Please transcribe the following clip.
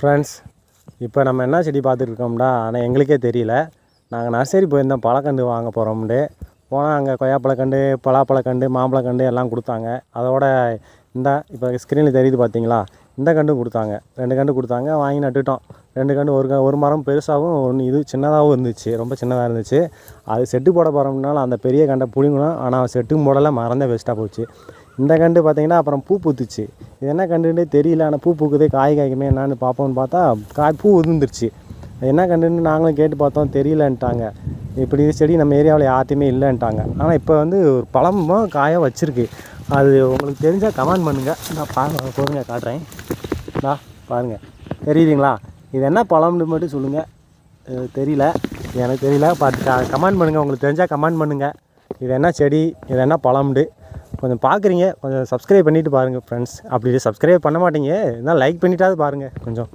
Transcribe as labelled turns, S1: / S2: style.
S1: Friends இப்போ நம்ம என்ன செடி பார்த்துட்ருக்கோம்டா? ஆனால் எங்களுக்கே தெரியல. நாங்கள் நர்சரி போயிருந்தோம் பழக்கண்டு வாங்க போகிறோம்ட்டு போனால் அங்கே கொய்யாப்பழக்கண்டு பலாப்பழக்கண்டு மாம்பழக்கண்டு எல்லாம் கொடுத்தாங்க. அதோட இந்த இப்போ ஸ்க்ரீனில் தெரியுது பார்த்தீங்களா இந்த கண்டு கொடுத்தாங்க. ரெண்டு கண்டு கொடுத்தாங்க வாங்கி நட்டுட்டோம். ரெண்டு கண்டு ஒரு க- ஒரு மரம் பெருசாகவும் ஒன்று இது சின்னதாகவும் இருந்துச்சு. ரொம்ப சின்னதாக இருந்துச்சு. அது செட்டு போட போகிறோம்னால அந்த பெரிய கண்டை பிடிங்கணும் ஆனால் செட்டும் போடலை மறந்தே வேஸ்ட்டாக போச்சு. இந்த கண்டு பார்த்திங்கன்னா அப்புறம் பூ பூத்துச்சு. இது என்ன கண்டுன்னே தெரியல. ஆனால் பூ பூக்குது காய் காய்க்குமே என்னான்னு பார்ப்போம்னு பார்த்தா காய் பூ உதிர்ந்துருச்சு. அது என்ன கண்டுன்னு நாங்களும் கேட்டு பார்த்தோம் தெரியலன்ட்டாங்க. இப்படி செடி நம்ம ஏரியாவில் யார்த்தையுமே இல்லைன்ட்டாங்க. ஆனால் இப்போ வந்து ஒரு பழமும் காயாக வச்சுருக்கு. அது உங்களுக்கு தெரிஞ்சால் கமெண்ட் பண்ணுங்கள் நான் பாருங்க பொறுங்க காட்டுறேன். டா பாருங்கள் தெரியுதுங்களா? இது என்ன பழம்னு மட்டும் சொல்லுங்கள் தெரியல. எனக்கு தெரியல பட் கமெண்ட் பண்ணுங்கள் உங்களுக்கு தெரிஞ்சால் கமெண்ட் பண்ணுங்கள் இது என்ன செடி? இது என்ன பழம்டு கொஞ்சம் பார்க்குறீங்க கொஞ்சம் சப்ஸ்கிரைப் பண்ணிவிட்டு பாருங்கள் ஃப்ரெண்ட்ஸ் அப்படி சப்ஸ்கிரைப் பண்ண மாட்டீங்க இருந்தால் லைக் பண்ணிட்டாவது பாருங்கள் கொஞ்சம்.